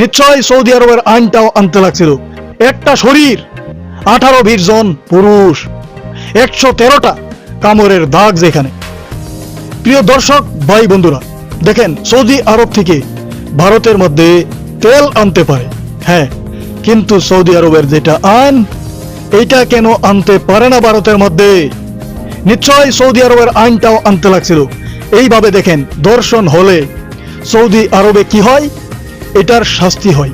নিশ্চয় সৌদি আরবের আইনটাও আনতে লাগছিল। একটা শরীর, আঠারো বিশ জন পুরুষ, একশো তেরোটা কামড়ের দাগ যেখানে। প্রিয় দর্শক, ভাই বন্ধুরা, দেখেন সৌদি আরব থেকে ভারতের মধ্যে তেল আনতে পারে। হ্যাঁ কিন্তু সৌদি আরবের যেটা আইন, এইটা কেন আনতে পারে না ভারতের মধ্যে? নিশ্চয় সৌদি আরবের আইনটাও আনতে লাগছিল। এইভাবে দেখেন, দর্শন হলে সৌদি আরবে কি হয়? এটার শাস্তি হয়,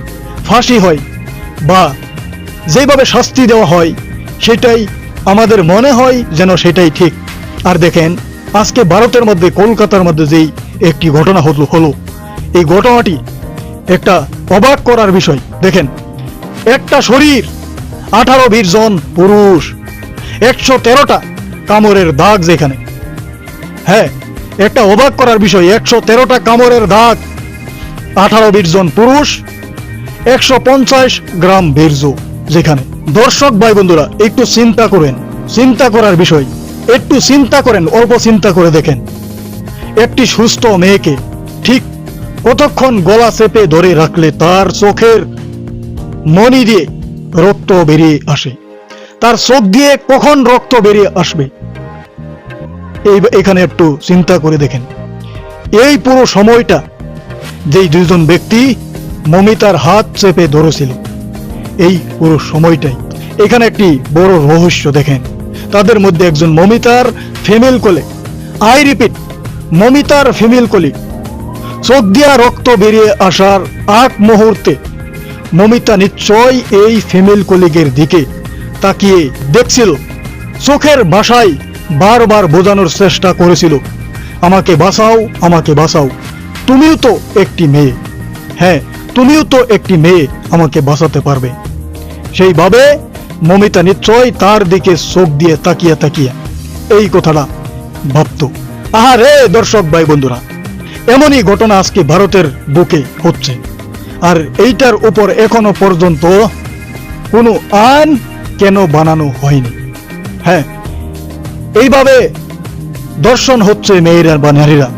ফাঁসি হয় বা যেভাবে শাস্তি দেওয়া হয়, সেটাই আমাদের মনে হয় যেন সেটাই ঠিক। আর দেখেন, আজকে ভারতের মধ্যে, কলকাতার মধ্যে যেই একটি ঘটনা হলো হলো, এই ঘটনাটি একটা অবাক করার বিষয়। দেখেন, একটা শরীর, আঠারো বিশ জন পুরুষ, একশো তেরোটা কামড়ের দাগ যেখানে। হ্যাঁ একটা অবাক করার বিষয়, একশো তেরোটা কামড়ের দাগ। আঠারো বিশ জন পুরুষ, একশো পঞ্চাশ গ্রাম বীর্য যেখানে দর্শক ভাই বন্ধুরা, একটু চিন্তা করেন, চিন্তা করার বিষয়, একটু চিন্তা করেন, অল্প চিন্তা করে দেখেন। একটি সুস্থ মেয়েকে ঠিক কতক্ষণ গলা চেপে ধরে রাখলে তার চোখের মনি দিয়ে রক্ত বেরিয়ে আসে? তার চোখ দিয়ে কখন রক্ত বেরিয়ে আসবে? এই এখানে একটু চিন্তা করে দেখেন। এই পুরো সময়টা যেই দুইজন ব্যক্তি মমিতার হাত চেপে ধরেছিল, এই পুরো সময়টাই। এখানে একটি বড় রহস্য দেখেন। তাদের মধ্যে একজন মমিতার ফিমেল কোলে আই রিপিট, মমিতার ফিমেল কোলে চোখ দিয়া রক্ত বেরিয়ে আসার আগ মুহূর্তে মমিতা নিশ্চয় এই ফিমেল কলিগের দিকে তাকিয়ে দেখছিল। চোখের ভাষায় বারবার বোঝানোর চেষ্টা করেছিল, আমাকে বাঁচাও আমাকে বাঁচাও। তুমিও তো একটি মেয়ে। হ্যাঁ তুমিও তো একটি মেয়ে আমাকে বাঁচাতে পারবে। সেইভাবে মমিতা নিশ্চয় তার দিকে চোখ দিয়ে তাকিয়ে তাকিয়ে এই কথাটা ভাবত। আহারে দর্শক ভাই বন্ধুরা এমনই ঘটনা আজকে ভারতের বুকে হচ্ছে আর এইটার উপর এখনও পর্যন্ত কোনো আইন কেন বানানো হয়নি? হ্যাঁ এইভাবে দর্শন হচ্ছে মেয়েরা বা নারীরা।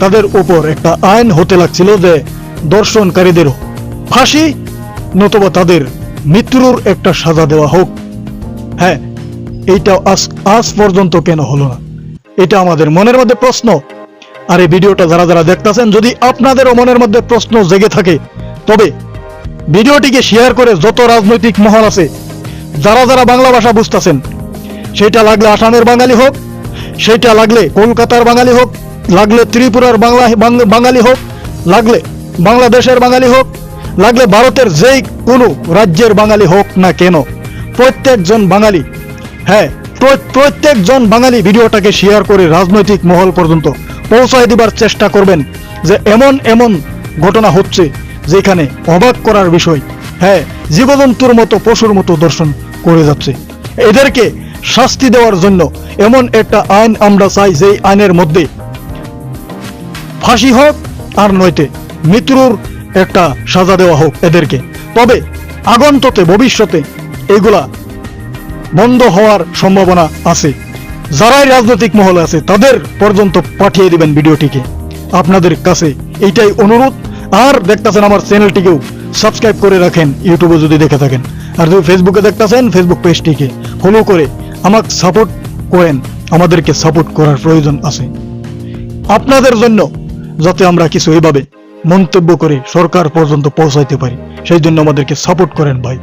তাদের উপর একটা আইন হতে লাগছিল যে দর্শনকারীদের ফাঁসি নতুবা তাদের মৃত্যুর একটা সাজা দেওয়া হোক। হ্যাঁ এইটা আজ আজ পর্যন্ত কেন হলো না? এটা আমাদের মনের মধ্যে প্রশ্ন। আর এই ভিডিওটা যারা যারা দেখতেছেন, যদি আপনাদেরও মনের মধ্যে প্রশ্ন জেগে থাকে, তবে ভিডিওটিকে শেয়ার করে যত রাজনৈতিক মহল আছে, যারা যারা বাংলা ভাষা বুঝতেছেন, সেটা লাগলে আসামের বাঙালি হোক, সেটা লাগলে কলকাতার বাঙালি হোক লাগলে ত্রিপুরার বাংলা বাঙালি হোক, লাগলে বাংলাদেশের বাঙালি হোক, লাগলে ভারতের যেই কোনো রাজ্যের বাঙালি হোক না কেন, প্রত্যেকজন বাঙালি হ্যাঁ প্রত্যেকজন বাঙালি ভিডিওটাকে শেয়ার করে রাজনৈতিক মহল পর্যন্ত পৌঁছায় দিবার চেষ্টা করবেন যে এমন এমন ঘটনা হচ্ছে যেখানে অবাক করার বিষয় হ্যাঁ জীবজন্তুর মতো, পশুর মতো দর্শন করে যাচ্ছে। এদেরকে শাস্তি দেওয়ার জন্য এমন একটা আইন আমরা চাই, যেই আইনের মধ্যে ফাঁসি হোক আর নয়তে মৃত্যুর একটা সাজা দেওয়া হোক এদেরকে। তবে আগন্ততে ভবিষ্যতে এগুলা বন্ধ হওয়ার সম্ভাবনা আছে। যারাই রাজনৈতিক মহলে আছে, তাদের পর্যন্ত পাঠিয়ে দিবেন ভিডিওটিকে। আপনাদের কাছে এইটাই অনুরোধ। আর দেখতেছেন আমার চ্যানেলটিকেও সাবস্ক্রাইব করে রাখেন, ইউটিউবে যদি দেখে থাকেন। আর যদি ফেসবুকে দেখতেছেন, ফেসবুক পেজটিকে ফলো করে আমাকে সাপোর্ট করেন। আমাদেরকে সাপোর্ট করার প্রয়োজন আছে। আপনাদের জন্য যাতে আমরা কিছু এভাবে মন্তব্য করে সরকার পর্যন্ত পৌঁছাইতে পারি। সেই জন্য আমাদেরকে সাপোর্ট করেন ভাই।